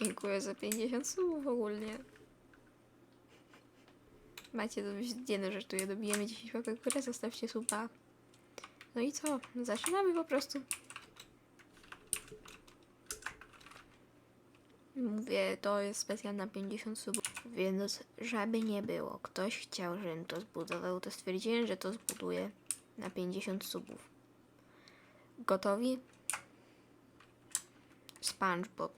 Dziękuję za 50 subów ogólnie. Macie dość jedno, że tu je dobijemy 10 łapek górę, zostawcie suba. No i co? Zaczynamy po prostu. Mówię, to jest specjal na 50 subów, więc żeby nie było, ktoś chciał, żebym to zbudował, to stwierdziłem, że to zbuduję na 50 subów. Gotowi? SpongeBob.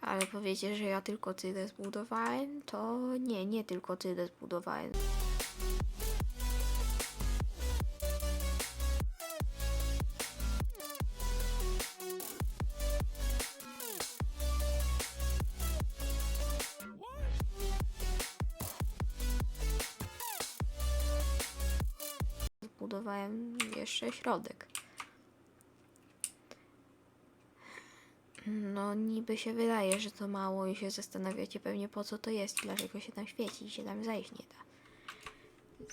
Ale powiecie, że ja tylko tyle zbudowałem, to nie, nie tylko tyle zbudowałem. Zbudowałem jeszcze środek. No, niby się wydaje, że to mało i się zastanawiacie pewnie po co to jest, dlaczego się tam świeci i się tam zajść nie da.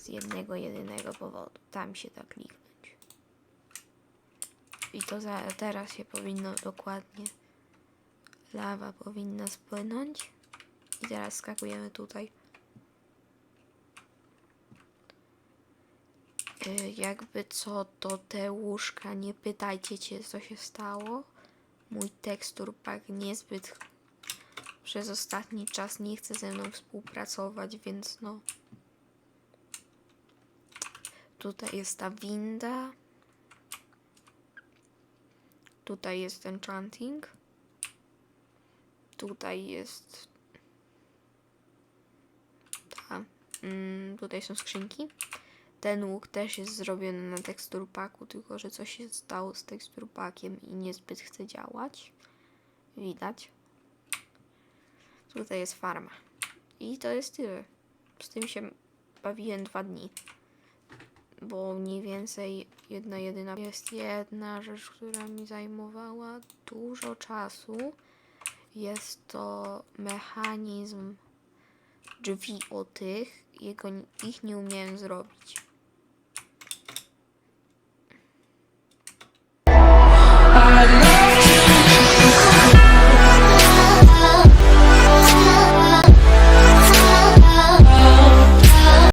Z jednego, jedynego powodu. Tam się da kliknąć. I to za, teraz się powinno dokładnie. Lawa powinna spłynąć. I teraz skakujemy tutaj. Y, jakby co, to te łóżka, nie pytajcie cię, co się stało. Mój tekstur pack niezbyt przez ostatni czas nie chce ze mną współpracować, więc no. Tutaj jest ta winda. Tutaj jest enchanting. Tutaj jest ta. Mm, tutaj są skrzynki. Ten łuk też jest zrobiony na tekstur paku, tylko że coś się stało z tekstur pakiem i niezbyt chce działać. Widać. Tutaj jest farma. I to jest tyle. Z tym się bawiłem dwa dni. Bo mniej więcej jedna jedyna jest jedna rzecz, która mi zajmowała dużo czasu. Jest to mechanizm drzwi o tych. Jego, ich nie umiałem zrobić.